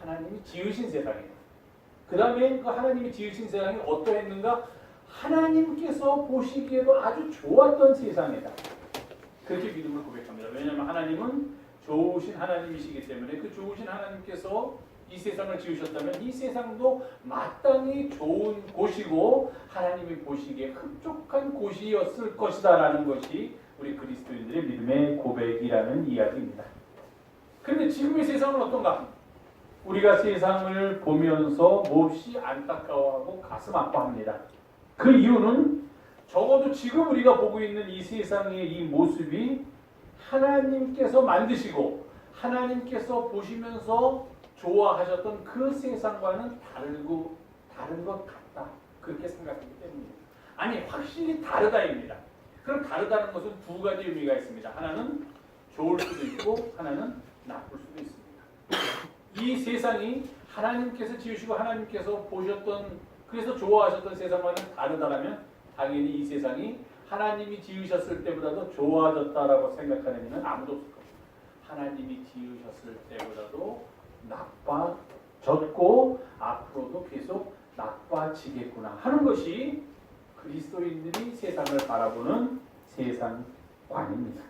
하나님이 지으신 세상이에요. 그 다음에 그 하나님이 지으신 세상이 어떠했는가? 하나님께서 보시기에도 아주 좋았던 세상이다. 그렇게 믿음을 고백합니다. 왜냐하면 하나님은 좋으신 하나님이시기 때문에 그 좋으신 하나님께서 이 세상을 지으셨다면 이 세상도 마땅히 좋은 곳이고 하나님이 보시기에 흡족한 곳이었을 것이다라는 것이 우리 그리스도인들의 믿음의 고백이라는 이야기입니다. 그런데 지금의 세상은 어떤가? 우리가 세상을 보면서 몹시 안타까워하고 가슴 아파합니다. 그 이유는 적어도 지금 우리가 보고 있는 이 세상의 이 모습이 하나님께서 만드시고 하나님께서 보시면서 좋아하셨던 그 세상과는 다르고 다른 것 같다. 그렇게 생각하기 때문입니다. 아니 확실히 다르다입니다. 그럼 다르다는 것은 두 가지 의미가 있습니다. 하나는 좋을 수도 있고 하나는 나쁠 수도 있습니다. 이 세상이 하나님께서 지으시고 하나님께서 보셨던 그래서 좋아하셨던 세상과는 다르다라면 당연히 이 세상이 하나님이 지으셨을 때보다도 좋아졌다라고 생각하는 이는 아무도 없을 겁니다. 하나님이 지으셨을 때보다도 나빠졌고 앞으로도 계속 나빠지겠구나 하는 것이 그리스도인들이 세상을 바라보는 세상관입니다.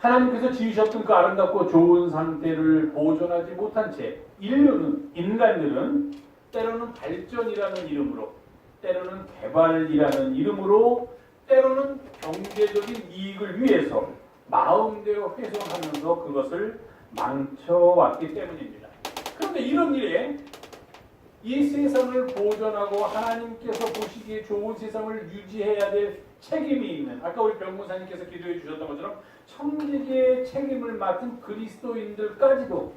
하나님께서 지으셨던 그 아름답고 좋은 상태를 보존하지 못한 채 인류는 인간들은 때로는 발전이라는 이름으로 때로는 개발이라는 이름으로 때로는 경제적인 이익을 위해서 마음대로 훼손하면서 그것을 망쳐왔기 때문입니다. 그런데 이런 일에 이 세상을 보존하고 하나님께서 보시기에 좋은 세상을 유지해야 될 책임이 있는 아까 우리 병무사님께서 기도해 주셨던 것처럼 청지기의 책임을 맡은 그리스도인들까지도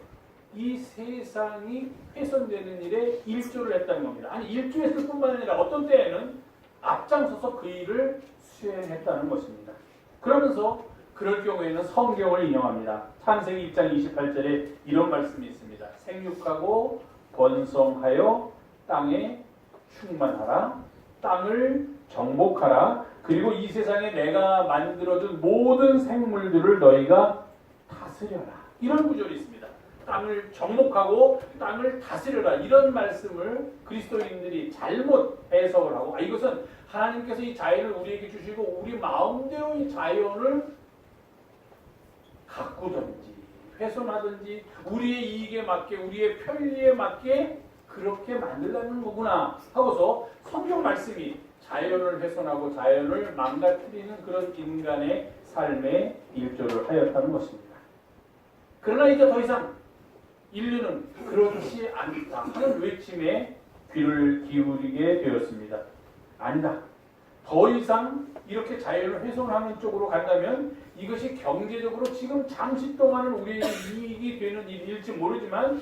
이 세상이 훼손되는 일에 일조를 했다는 겁니다. 아니 일조했을 뿐만 아니라 어떤 때에는 앞장서서 그 일을 수행했다는 것입니다. 그러면서 그럴 경우에는 성경을 인용합니다. 창세기 1장 28절에 이런 말씀이 있습니다. 생육하고 번성하여 땅에 충만하라. 땅을 정복하라. 그리고 이 세상에 내가 만들어준 모든 생물들을 너희가 다스려라. 이런 구절이 있습니다. 땅을 정복하고 땅을 다스려라. 이런 말씀을 그리스도인들이 잘못 해석을 하고 아, 이것은 하나님께서 이 자연을 우리에게 주시고 우리 마음대로 이 자연을 가꾸든지 훼손하든지 우리의 이익에 맞게 우리의 편리에 맞게 그렇게 만들라는 거구나 하고서 성경 말씀이 자연을 훼손하고 자연을 망가뜨리는 그런 인간의 삶에 일조를 하였다는 것입니다. 그러나 이제 더 이상 인류는 그렇지 않다 하는 외침에 귀를 기울이게 되었습니다. 아니다. 더 이상 이렇게 자연을 훼손하는 쪽으로 간다면 이것이 경제적으로 지금 잠시 동안은 우리에게 이익이 되는 일일지 모르지만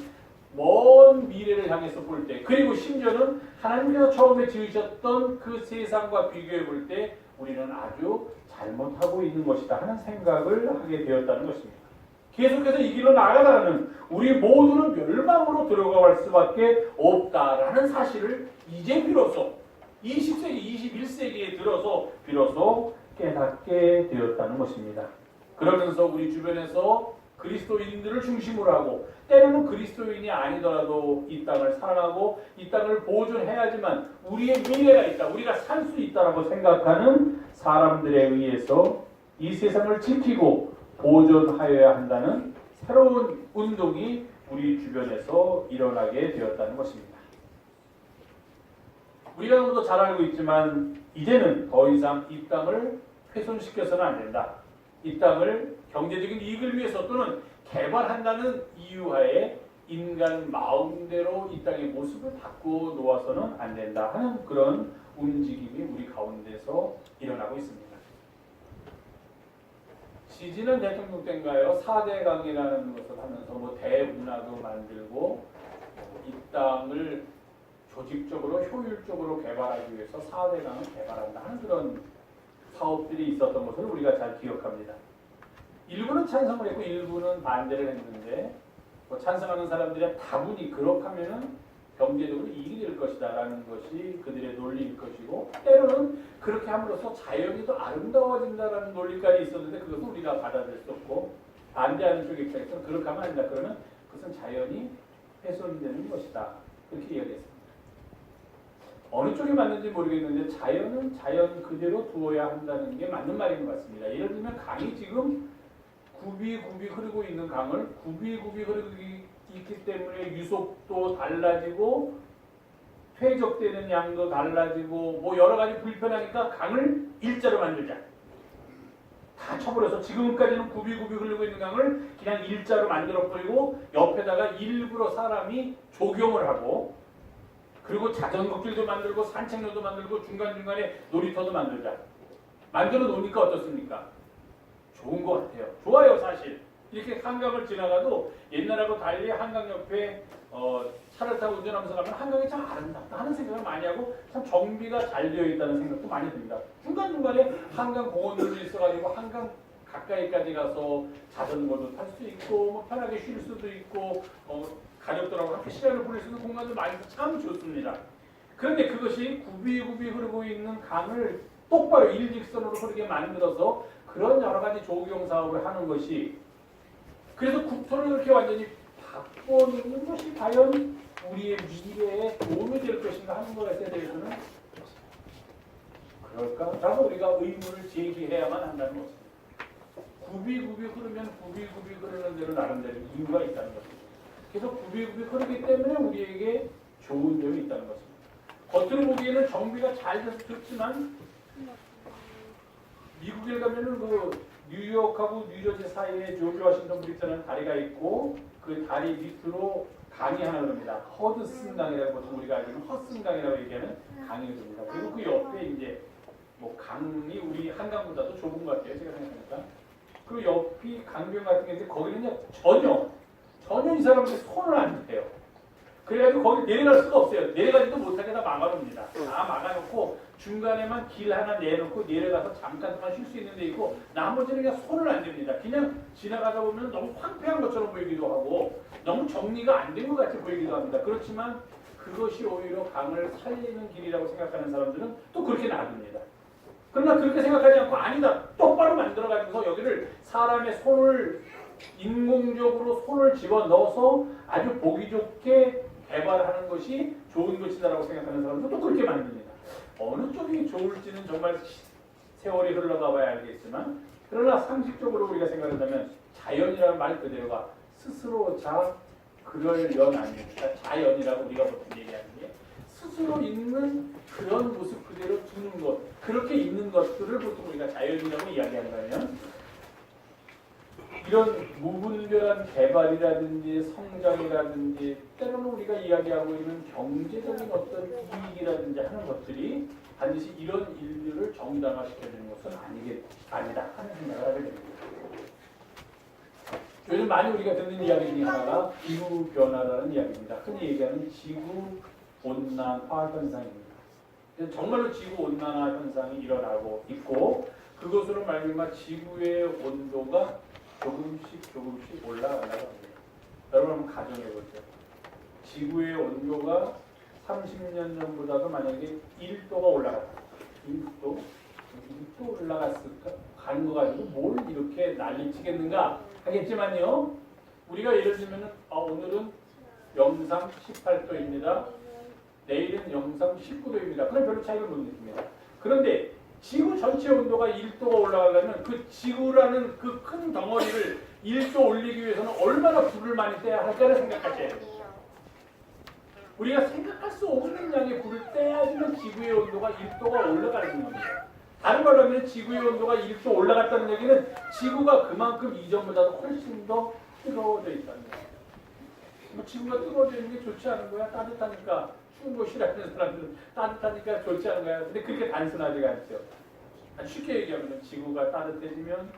먼 미래를 향해서 볼 때, 그리고 심지어는 하나님께서 처음에 지으셨던 그 세상과 비교해 볼 때 우리는 아주 잘못하고 있는 것이다 하는 생각을 하게 되었다는 것입니다. 계속해서 이 길로 나아가다가는 우리 모두는 멸망으로 들어갈 수밖에 없다라는 사실을 이제 비로소 20세기, 21세기에 들어서 비로소 깨닫게 되었다는 것입니다. 그러면서 우리 주변에서 그리스도인들을 중심으로 하고 때로는 그리스도인이 아니더라도 이 땅을 사랑하고 이 땅을 보존해야지만 우리의 미래가 있다. 우리가 살 수 있다라고 생각하는 사람들에 의해서 이 세상을 지키고 보존하여야 한다는 새로운 운동이 우리 주변에서 일어나게 되었다는 것입니다. 우리가 너무도 잘 알고 있지만 이제는 더 이상 이 땅을 훼손시켜서는 안 된다. 이 땅을 경제적인 이익을 위해서 또는 개발한다는 이유하에 인간 마음대로 이 땅의 모습을 바꾸어 놓아서는 안 된다 하는 그런 움직임이 우리 가운데서 일어나고 있습니다. 지지난 대통령 때인가요? 4대 강이라는 것을 하면서 뭐 대문화도 만들고 어, 이 땅을 조직적으로 효율적으로 개발하기 위해서 4대 강을 개발한다 하는 그런 사업들이 있었던 것을 우리가 잘 기억합니다. 일부는 찬성을 했고 일부는 반대를 했는데 뭐 찬성하는 사람들의 다분히 그렇게 하면은 경제적으로 이익이 될 것이다라는 것이 그들의 논리일 것이고 때로는 그렇게 함으로써 자연이 더 아름다워진다라는 논리까지 있었는데 그것은 우리가 받아들일 수 없고 반대하는 쪽 입장에서는 그렇게 하면 안 된다. 그러면 그것은 자연이 훼손되는 것이다. 그렇게 이야기했습니다. 어느 쪽이 맞는지 모르겠는데 자연은 자연 그대로 두어야 한다는 게 맞는 말인 것 같습니다. 예를 들면 강이 지금 굽이굽이 흐르고 있는 강을 굽이굽이 흐르고 있기 때문에 유속도 달라지고 퇴적되는 양도 달라지고 뭐 여러 가지 불편하니까 강을 일자로 만들자. 다 쳐버려서 지금까지는 굽이굽이 흐르고 있는 강을 그냥 일자로 만들어 버리고 옆에다가 일부러 사람이 조경을 하고 그리고 자전거길도 만들고 산책로도 만들고 중간중간에 놀이터도 만들자. 만들어 놓으니까 어떻습니까? 좋은 것 같아요. 좋아요, 사실. 이렇게 한강을 지나가도 옛날하고 달리 한강 옆에 어, 차를 타고 운전하면서 가면 한강이 참 아름답다 하는 생각을 많이 하고 참 정비가 잘 되어 있다는 생각도 많이 듭니다. 중간중간에 한강 공원들도 있어가지고 한강 가까이까지 가서 자전거도 탈 수 있고 뭐 편하게 쉴 수도 있고 어, 가족들하고 함께 시간을 보낼 수 있는 공간도 많이 참 좋습니다. 그런데 그것이 굽이굽이 흐르고 있는 강을 똑바로 일직선으로 흐르게 만들어서 그런 여러 가지 조경 사업을 하는 것이 그래서 국토를 그렇게 완전히 바꿔놓는 것이 과연 우리의 미래에 도움이 될 것인가 하는 것에 대해서는 그럴까라고 우리가 의문을 제기해야만 한다는 것입니다. 굽이굽이 흐르면 굽이굽이 흐르는 대로 나름대로 이유가 있다는 것입니다. 그래서 굽이굽이 흐르기 때문에 우리에게 좋은 점이 있다는 것입니다. 겉으로 보기에는 정비가 잘 돼서 좋지만 미국에 가면은 그 뉴욕하고 뉴저지 사이에 조지 워싱턴 브리트라는 다리가 있고 그 다리 밑으로 강이 하나 흐릅니다. 허드슨 강이라고 보통 우리가 알기로는 허슨 강이라고 얘기하는 강이 흐릅니다. 그리고 그 옆에 이제 뭐 강이 우리 한강보다도 좁은 것 같아요. 제가 생각하니까. 그 옆이 강변 같은 게 있는데 거기는 전혀 전혀 이 사람들이 손을 안 대요. 그래가지고 거기 내려갈 수가 없어요. 내려가지도 못하게 다 막아놓습니다. 다 막아놓고 중간에만 길 하나 내놓고 내려가서 잠깐 동안 쉴수 있는 데 있고 나머지는 그냥 손을 안 댑니다. 그냥 지나가다 보면 너무 황폐한 것처럼 보이기도 하고 너무 정리가 안 된 것 같이 보이기도 합니다. 그렇지만 그것이 오히려 강을 살리는 길이라고 생각하는 사람들은 또 그렇게 놔둡니다. 그러나 그렇게 생각하지 않고 아니다. 똑바로 만들어가지고서 여기를 사람의 손을 인공적으로 손을 집어넣어서 아주 보기 좋게 개발하는 것이 좋은 것이다라고 생각하는 사람도 또 그렇게 만듭니다. 어느 쪽이 좋을지는 정말 시- 세월이 흘러가 봐야 알겠지만 그러나 상식적으로 우리가 생각한다면 자연이라는 말 그대로가 스스로 자 그럴 연 아닙니까? 자연이라고 우리가 보통 얘기하는 게 스스로 있는 그런 모습 그대로 두는 것 그렇게 있는 것들을 보통 우리가 자연이라고 이야기한다면 이런 무분별한 개발이라든지 성장이라든지 때로는 우리가 이야기하고 있는 경제적인 어떤 이익이라든지 하는 것들이 반드시 이런 일들을 정당화시켜주는 것은 아니게 아니다 하는 생각을 하게 됩니다. 요즘 많이 우리가 듣는 이야기 중에 하나가 기후 변화라는 이야기입니다. 흔히 얘기하는 지구 온난화 현상입니다. 정말로 지구 온난화 현상이 일어나고 있고 그것으로 말미암아 지구의 온도가 조금씩 조금씩 올라가려고 합니다. 여러분 한번 가정해 보세요. 지구의 온도가 30년 전보다도 만약에 1도가 올라갔다. 1도? 1도 올라갔을까? 가는 거 가지고 뭘 이렇게 난리치겠는가 하겠지만요. 우리가 예를 들면 아, 오늘은 영상 18도입니다. 내일은 영상 19도입니다. 그럼 별로 차이를 못 느낍니다. 그런데 지구 전체 온도가 1도가 올라가려면 그 지구라는 그 큰 덩어리를 1도 올리기 위해서는 얼마나 불을 많이 떼야 할까를 돼요. 우리가 생각할 수 없는 양의 불을 떼야지만 지구의 온도가 1도가 올라가는 겁니다. 다른 말로 하면 지구의 온도가 1도 올라갔다는 얘기는 지구가 그만큼 이전보다도 훨씬 더 뜨거워져 있다는 거예요. 뭐 지구가 뜨거워져 있는 게 좋지 않은 거야? 따뜻하니까 싫어하는 사람들은 따뜻하니까 좋지 않은 거야. 근데 그렇게 단순하지가 않죠. 아주 쉽게 얘기하면 지구가 따뜻해지면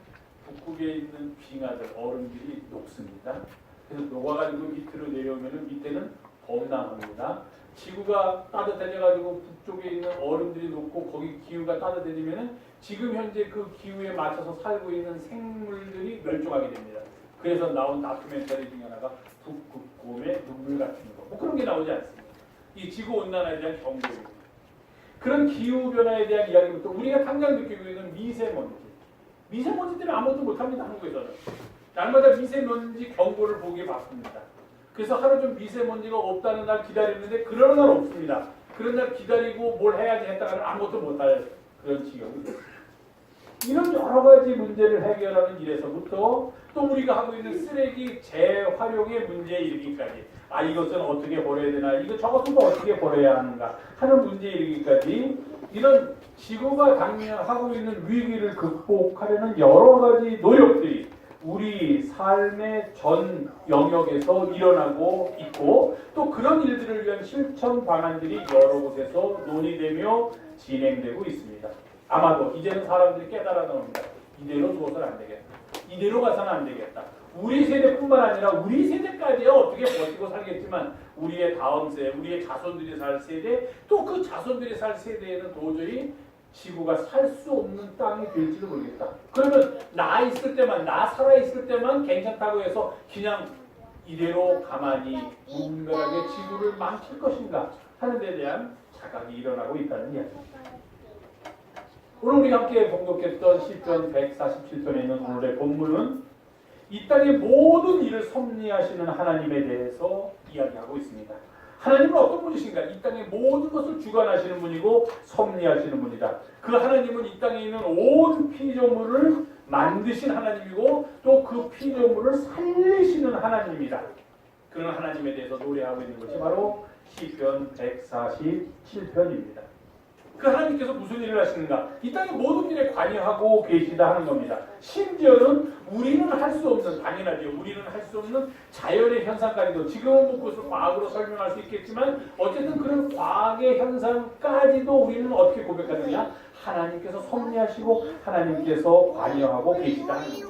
북극에 있는 빙하들, 얼음들이 녹습니다. 그래서 녹아가지고 밑으로 내려오면 밑에는 범람합니다. 지구가 따뜻해져가지고 북쪽에 있는 얼음들이 녹고 거기 기후가 따뜻해지면 지금 현재 그 기후에 맞춰서 살고 있는 생물들이 멸종하게 됩니다. 그래서 나온 다큐멘터리 중에 하나가 눈 물 같은 거. 뭐 그런 게 나오지 않습니다. 이 지구 온난화에 대한 경고입니다. 그런 기후 변화에 대한 이야기부터 우리가 당장 느끼고 있는 미세먼지. 미세먼지 때문에 아무것도 못합니다 한국에서는. 날마다 미세먼지 경고를 보기에 바쁩니다. 그래서 하루 좀 미세먼지가 없다는 날 기다리는데 그런 날 없습니다. 그런 날 기다리고 뭘 해야지 했다가는 아무것도 못할 그런 지경이. 이런 여러 가지 문제를 해결하는 일에서부터 또 우리가 하고 있는 쓰레기 재활용의 문제에 이르기까지 아 이것은 어떻게 버려야 되나 이거 저것은 또 어떻게 버려야 하는가 하는 문제에 이르기까지 이런 지구가 당면하고 있는 위기를 극복하려는 여러 가지 노력들이 우리 삶의 전 영역에서 일어나고 있고 또 그런 일들을 위한 실천 방안들이 여러 곳에서 논의되며 진행되고 있습니다. 아마도 이제는 사람들이 깨달아 나옵니다. 이대로 두어서는 안 되겠다. 이대로 가서는 안 되겠다. 우리 세대뿐만 아니라 우리 세대까지야 어떻게 버티고 살겠지만 우리의 다음 세대, 우리의 자손들이 살 세대, 또 그 자손들이 살 세대에는 도저히 지구가 살 수 없는 땅이 될지도 모르겠다. 그러면 나 있을 때만, 나 살아 있을 때만 괜찮다고 해서 그냥 이대로 가만히 무분별하게 지구를 망칠 것인가 하는 데 대한 자각이 일어나고 있다는 이야기입니다. 오늘 우리 함께 봉독했던 시편 147편에 있는 오늘의 본문은 이 땅의 모든 일을 섭리하시는 하나님에 대해서 이야기하고 있습니다. 하나님은 어떤 분이신가? 이 땅의 모든 것을 주관하시는 분이고 섭리하시는 분이다. 그 하나님은 이 땅에 있는 온 피조물을 만드신 하나님이고 또 그 피조물을 살리시는 하나님이다. 그런 하나님에 대해서 노래하고 있는 것이 바로 시편 147편입니다. 그 하나님께서 무슨 일을 하시는가? 이 땅의 모든 일에 관여하고 계시다 하는 겁니다. 심지어는 우리는 할 수 없는 당연하죠. 우리는 할 수 없는 자연의 현상까지도 지금은 뭐 그것을 과학으로 설명할 수 있겠지만 어쨌든 그런 과학의 현상까지도 우리는 어떻게 고백하느냐? 하나님께서 섭리하시고 하나님께서 관여하고 계시다 하는 겁니다.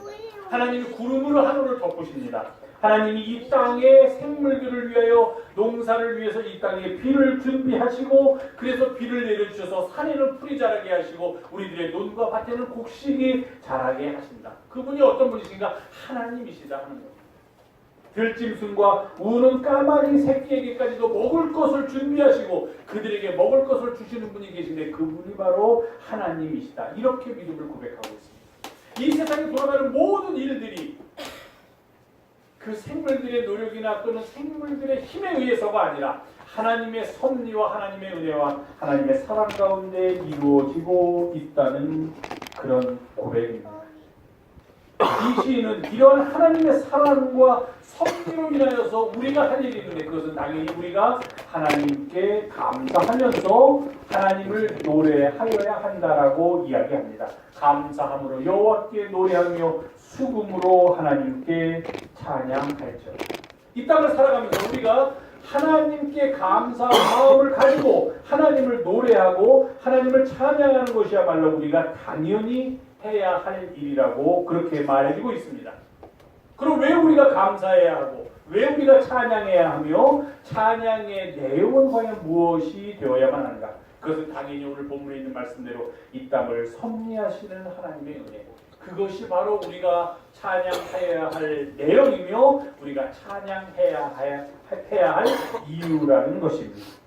하나님이 구름으로 하늘을 덮으십니다. 하나님이 이 땅의 생물들을 위하여 농사를 위해서 이 땅에 비를 준비하시고 그래서 비를 내려주셔서 산에는 풀이 자라게 하시고 우리들의 논과 밭에는 곡식이 자라게 하신다. 그분이 어떤 분이신가? 하나님이시다 하는 겁니다. 들짐승과 우는 까마귀 새끼에게까지도 먹을 것을 준비하시고 그들에게 먹을 것을 주시는 분이 계신데 그분이 바로 하나님이시다. 이렇게 믿음을 고백하고 있습니다. 이 세상에 돌아가는 모든 일들이 그 생물들의 노력이나 또는 생물들의 힘에 의해서가 아니라 하나님의 섭리와 하나님의 은혜와 하나님의 사랑 가운데 이루어지고 있다는 그런 고백입니다. 이 시인은 이러한 하나님의 사랑과 섭리로 인하여서 우리가 할 일이 있는데 그것은 당연히 우리가 하나님께 감사하면서 하나님을 노래하여야 한다라고 이야기합니다. 감사함으로 여호와께 노래하며 수금으로 하나님께 찬양할지어다. 이 땅을 살아가면서 우리가 하나님께 감사한 마음을 가지고 하나님을 노래하고 하나님을 찬양하는 것이야말로 우리가 당연히 해야 할 일이라고 그렇게 말해주고 있습니다. 그럼 왜 우리가 감사해야 하고 왜 우리가 찬양해야 하며 찬양의 내용은 과연 무엇이 되어야만 하는가? 그것은 당연히 오늘 본문에 있는 말씀대로 이 땅을 섭리하시는 하나님의 은혜. 그것이 바로 우리가 찬양해야 할 내용이며 우리가 찬양해야 할, 해야 할 이유라는 것입니다.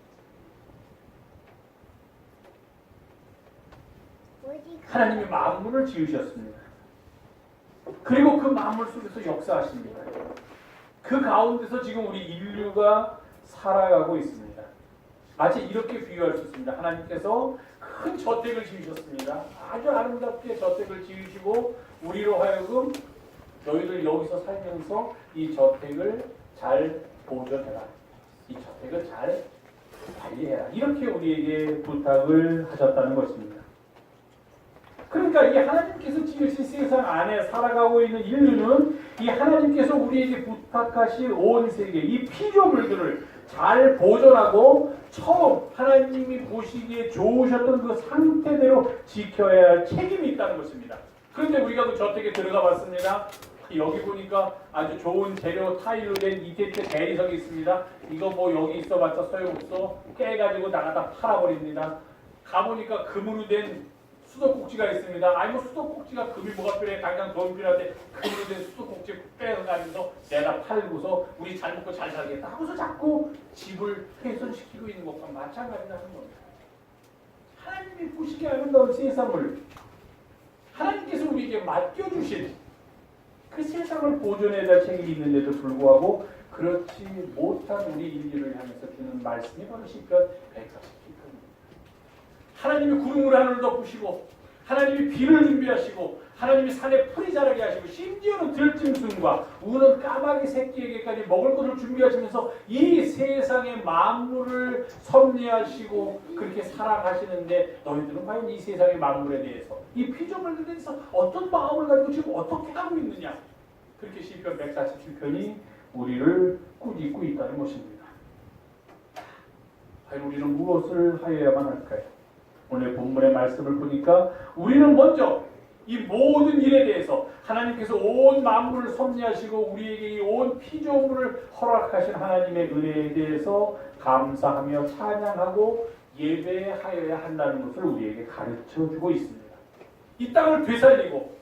하나님이 만물을 지으셨습니다. 그리고 그 만물 속에서 역사하십니다. 그 가운데서 지금 우리 인류가 살아가고 있습니다. 마치 이렇게 비유할 수 있습니다. 하나님께서 큰 저택을 지으셨습니다. 아주 아름답게 저택을 지으시고 우리로 하여금 너희들 여기서 살면서 이 저택을 잘 보존해라. 이 저택을 잘 관리해라. 이렇게 우리에게 부탁을 하셨다는 것입니다. 그러니까 이 하나님께서 지으신 세상 안에 살아가고 있는 인류는 이 하나님께서 우리에게 부탁하신 온 세계 이 피조물들을 잘 보존하고 처음 하나님이 보시기에 좋으셨던 그 상태대로 지켜야 할 책임이 있다는 것입니다. 그런데 우리가 그 저택에 들어가 봤습니다. 여기 보니까 아주 좋은 재료 타일로 된 이테테 대리석이 있습니다. 이거 뭐 여기 있어봤자 소용없어. 깨가지고 나가다 팔아버립니다. 가보니까 금으로 된 수도꼭지가 있습니다. 아니 뭐 수도꼭지가 금이 뭐가 필요해? 당장 돈 필요한데 금으로 된 수도꼭지 빼가지고서 내가 팔고서 우리 잘 먹고 잘 살겠다 하고서 자꾸 집을 훼손시키고 있는 것과 마찬가지라는 겁니다. 하나님이 보시기에 아름다운 세상을 하나님께서 우리에게 맡겨주신 그 세상을 보존해야 될 책임이 있는데도 불구하고 그렇지 못한 우리 인류를 향해서 주는 말씀이 바로 시편 147편입니다. 하나님이 구름으로 하늘을 덮으시고 하나님이 비를 준비하시고 하나님이 산에 풀이 자라게 하시고 심지어는 들짐승과 우는 까마귀 새끼에게까지 먹을 것을 준비하시면서 이 세상의 만물을 섭리하시고 그렇게 사랑하시는데 너희들은 과연 이 세상의 만물에 대해서 이 피조물에 대해서 어떤 마음을 가지고 지금 어떻게 하고 있느냐 그렇게 시편 147편이 우리를 꾸짖고 있다는 것입니다. 과연 우리는 무엇을 하여야만 할까요? 오늘 본문의 말씀을 보니까 우리는 먼저 이 모든 일에 대해서 하나님께서 온 만물을 섭리하시고 우리에게 이 온 피조물을 허락하신 하나님의 은혜에 대해서 감사하며 찬양하고 예배하여야 한다는 것을 우리에게 가르쳐 주고 있습니다. 이 땅을 되살리고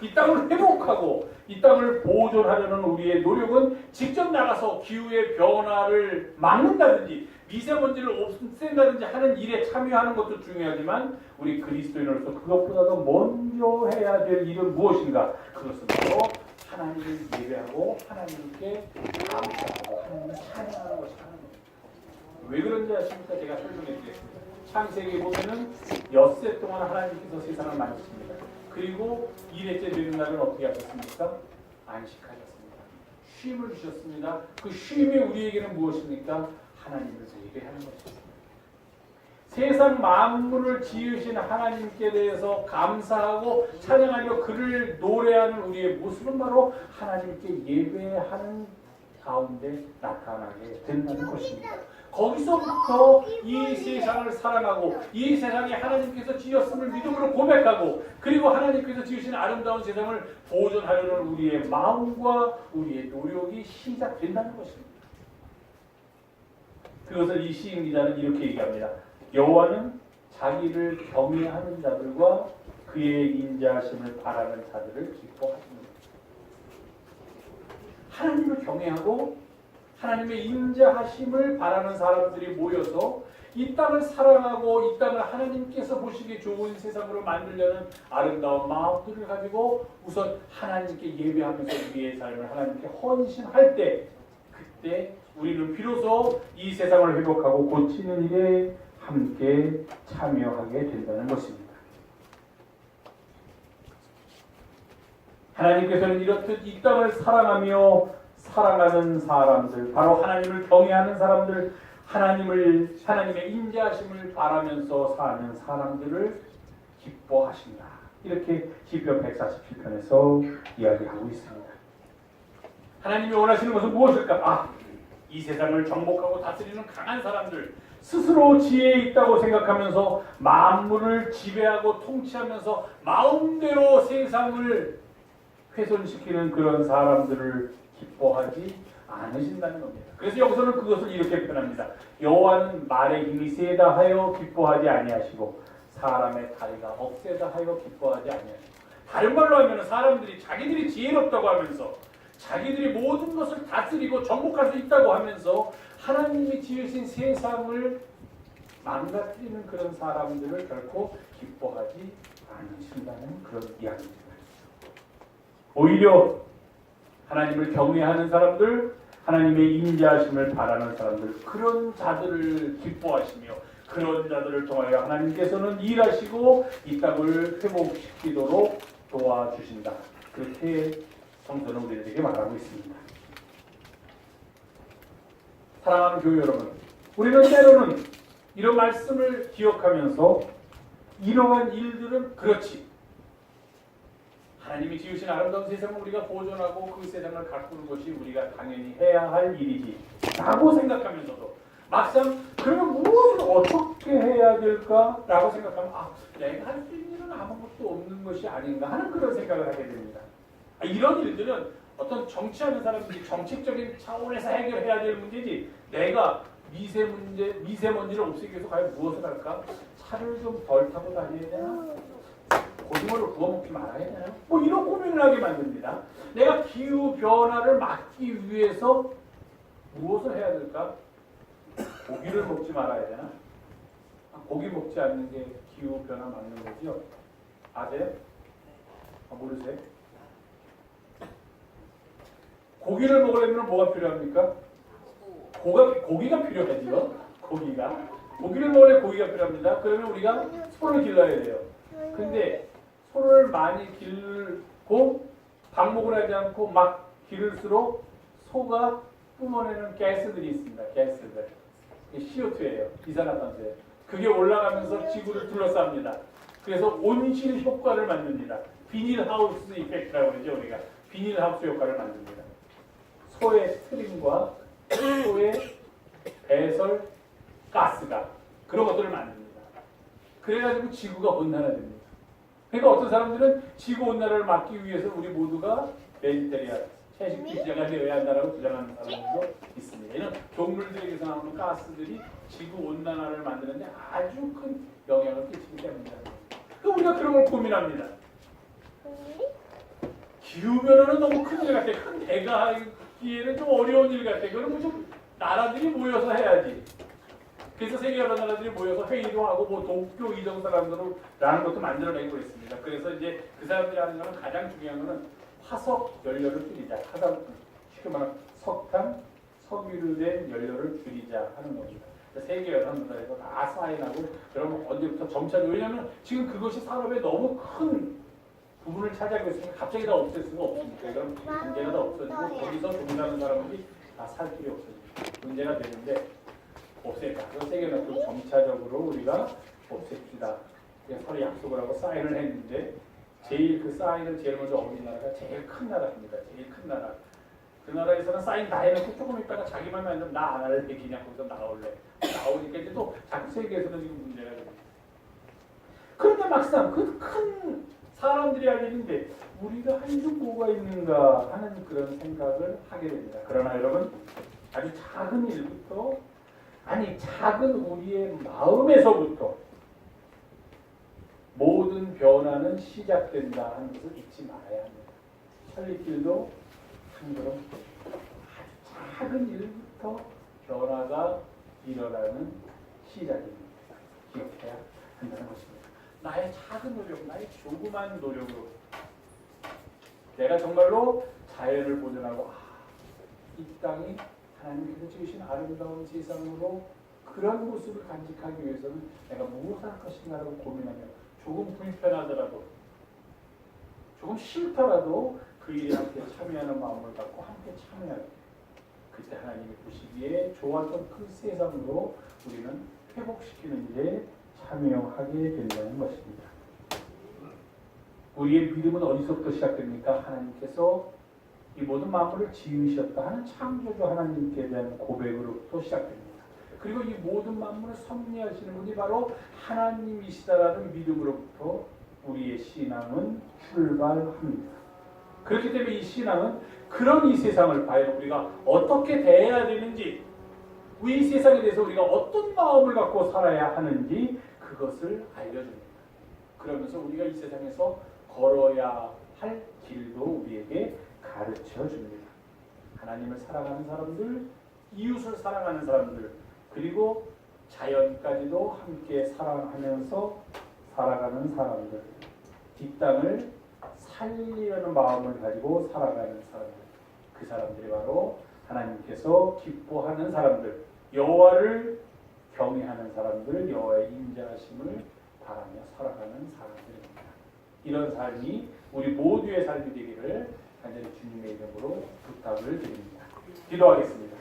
이 땅을 회복하고 이 땅을 보존하려는 우리의 노력은 직접 나가서 기후의 변화를 막는다든지 미세먼지를 없앤다든지 하는 일에 참여하는 것도 중요하지만 우리 그리스도인으로서 그것보다도 먼저 해야 될 일은 무엇인가? 그것은 바로 하나님을 예배하고 하나님께 감사하고 하나님을 찬양하는 것이 하는 겁니다. 왜 그런지 아십니까? 제가 설명해 드리겠습니다. 창세기 보면은 엿새 동안 하나님께서 세상을 만드십니다. 그리고 일회째 되는 날은 어떻게 하셨습니까? 안식하셨습니다. 쉼을 주셨습니다. 그 쉼이 우리에게는 무엇입니까? 하나님을 예배하는 것입니다. 세상 만물을 지으신 하나님께 대해서 감사하고 찬양하며 그를 노래하는 우리의 모습은 바로 하나님께 예배하는 가운데 나타나게 된다는 것입니다. 거기서부터 이 세상을 사랑하고 이 세상에 하나님께서 지었음을 믿음으로 고백하고 그리고 하나님께서 지으신 아름다운 세상을 보존하려는 우리의 마음과 우리의 노력이 시작된다는 것입니다. 그것을 이 시인 기자는 이렇게 얘기합니다. 여호와는 자기를 경외하는 자들과 그의 인자하심을 바라는 자들을 기뻐하십니다. 하나님을 경외하고 하나님의 인자하심을 바라는 사람들이 모여서 이 땅을 사랑하고 이 땅을 하나님께서 보시기 좋은 세상으로 만들려는 아름다운 마음들을 가지고 우선 하나님께 예배하면서 우리의 삶을 하나님께 헌신할 때 그때 우리는 비로소 이 세상을 회복하고 고치는 일에 함께 참여하게 된다는 것입니다. 하나님께서는 이렇듯 이 땅을 사랑하며 사랑하는 사람들, 바로 하나님을 경외하는 사람들, 하나님을 하나님의 인자하심을 바라면서 사는 사람들을 기뻐하신다. 이렇게 시편 147편에서 이야기하고 있습니다. 하나님이 원하시는 것은 무엇일까? 아, 이 세상을 정복하고 다스리는 강한 사람들, 스스로 지혜 있다고 생각하면서 만물을 지배하고 통치하면서 마음대로 세상을 훼손시키는 그런 사람들을 기뻐하지 않으신다는 겁니다. 그래서 여기서는 그것을 이렇게 표현합니다. 여호와는 말의 힘이 세다 하여 기뻐하지 아니하시고 사람의 다리가 억세다 하여 기뻐하지 아니하시고 다른 말로 하면 사람들이 자기들이 지혜롭다고 하면서 자기들이 모든 것을 다스리고 정복할 수 있다고 하면서 하나님이 지으신 세상을 망가뜨리는 그런 사람들을 결코 기뻐하지 않으신다는 그런 이야기입니다. 오히려 하나님을 경외하는 사람들, 하나님의 인자하심을 바라는 사람들, 그런 자들을 기뻐하시며 그런 자들을 통하여 하나님께서는 일하시고 이 땅을 회복시키도록 도와주신다. 그렇게 성서는 우리들에게 말하고 있습니다. 사랑하는 교회 여러분, 우리는 때로는 이런 말씀을 기억하면서 이러한 일들은 그렇지. 하나님이 지으신 아름다운 세상을 우리가 보존하고 그 세상을 가꾸는 것이 우리가 당연히 해야 할 일이지. 라고 생각하면서도 막상 그러면 무엇을 어떻게 해야 될까? 라고 생각하면 아, 내가 할 수 있는 일은 아무것도 없는 것이 아닌가 하는 그런 생각을 하게 됩니다. 아, 이런 일들은 어떤 정치하는 사람들이 정책적인 차원에서 해결해야 될 문제지 내가 미세 문제, 미세먼지를 없애기 위해서 과연 무엇을 할까? 차를 좀 덜 타고 다녀야 되나? 고등어를 구워 먹지 말아야 되나요? 뭐 이런 고민을 하게 만듭니다. 내가 기후 변화를 막기 위해서 무엇을 해야 될까? 고기를 먹지 말아야 되나? 아, 고기 먹지 않는 게 기후 변화 막는 거죠? 아세요? 아, 모르세요? 고기를 먹으려면 뭐가 필요합니까? 고가, 고기가 필요하지요. 고기가. 고기를 먹으려면 고기가 필요합니다. 그러면 우리가 소를 길러야 돼요. 근데 소를 많이 길고 방목을 하지 않고 막 기를수록 소가 뿜어내는 가스들이 있습니다. 가스들. CO2예요. 이산화탄소예요. 그게 올라가면서 지구를 둘러쌉니다. 그래서 온실 효과를 만듭니다. 비닐하우스 이펙트라고 그러죠 우리가. 비닐하우스 효과를 만듭니다. 소의 스트림과 소의 배설 가스가 그런 것들을 만듭니다. 그래가지고 지구가 온난화됩니다. 그러니까 어떤 사람들은 지구 온난화를 막기 위해서 우리 모두가 베지테리안 채식주의자가 되어야 한다라고 주장하는 사람들도 있습니다. 이런 동물들에게서 나오는 가스들이 지구 온난화를 만드는데 아주 큰 영향을 끼치기 때문이다. 그 우리가 그런 걸 고민합니다. 기후 변화는 너무 큰일 같아. 큰 대가 하기에는 좀 어려운 일 같아. 그러면 좀 나라들이 모여서 해야지. 그래서 세계 여러 나라들이 모여서 회의도 하고 뭐 도쿄 이정 사람들로 라는 것도 만들어내고 있습니다. 그래서 이제 그 사람들이 하는 거는 가장 중요한 거는 화석 연료를 줄이자. 화석 쉽게 말하면 석탄, 석유로 된 연료를 줄이자 하는 겁니다. 세계 여러 나라에서 다 사인하고 그러면 언제부터 점차 왜냐하면 지금 그것이 산업에 너무 큰 부분을 차지하고 있으니까 갑자기 다 없앨 수가 없으니까 그럼 문제가 다 없어지고 거기서 종사하는 사람들이 다살 필요 없어지고 문제가 되는데 없앨까? 그래서 세계연합도 점차적으로 우리가 없앱시다. 서로 약속을 하고 사인을 했는데 제일 그 사인을 제일 먼저 얻은 나라가 제일 큰 나라입니다. 제일 큰 나라. 그 나라에서는 사인 다 해놓고 조금 있다가 자기만 만들면 나안 할래 그냥 거기서 나올래. 나오니까 이제 또 자꾸 세계에서는 지금 문제가 됩니다. 그런데 막상 그 큰 사람들이 할 일인데 우리가 할 줄 뭐가 있는가 하는 그런 생각을 하게 됩니다. 그러나 여러분 아주 작은 일부터 아니 작은 우리의 마음에서부터 모든 변화는 시작된다 하는 것을 잊지 말아야 합니다. 천리길도 한 걸음 아주 작은 일부터 변화가 일어나는 시작입니다. 기억해야 한다는 것입니다. 나의 작은 노력, 나의 조그만 노력으로. 내가 정말로 자연을 보존하고 아, 이 땅이 하나님께서 지으신 아름다운 세상으로 그런 모습을 간직하기 위해서는 내가 무엇을 할 것인가라고 고민하며 조금 불편하더라도 조금 싫더라도 그 일에 함께 참여하는 마음을 갖고 함께 참여하게. 그때 하나님이 보시기에 좋았던 그 세상으로 우리는 회복시키는 일에 참여하게 된다는 것입니다. 우리의 믿음은 어디서부터 시작됩니까? 하나님께서 이 모든 만물을 지으셨다 하는 창조주 하나님께 대한 고백으로부터 시작됩니다. 그리고 이 모든 만물을 섭리하시는 분이 바로 하나님이시다라는 믿음으로부터 우리의 신앙은 출발합니다. 그렇기 때문에 이 신앙은 그런 이 세상을 과연 우리가 어떻게 대해야 되는지, 이 세상에 대해서 우리가 어떤 마음을 갖고 살아야 하는지 그것을 알려줍니다. 그러면서 우리가 이 세상에서 걸어야 할 길도 우리에게 가르쳐 줍니다. 하나님을 사랑하는 사람들, 이웃을 사랑하는 사람들, 그리고 자연까지도 함께 사랑하면서 살아가는 사람들, 뒷땅을 살리려는 마음을 가지고 살아가는 사람들, 그 사람들이 바로 하나님께서 기뻐하는 사람들, 여호와를 경외하는 사람들, 여호와의 인자하심을 바라며 살아가는 사람들입니다. 이런 삶이 우리 모두의 삶이 되기를 간절히 주님의 이름으로 부탁을 드립니다. 기도하겠습니다.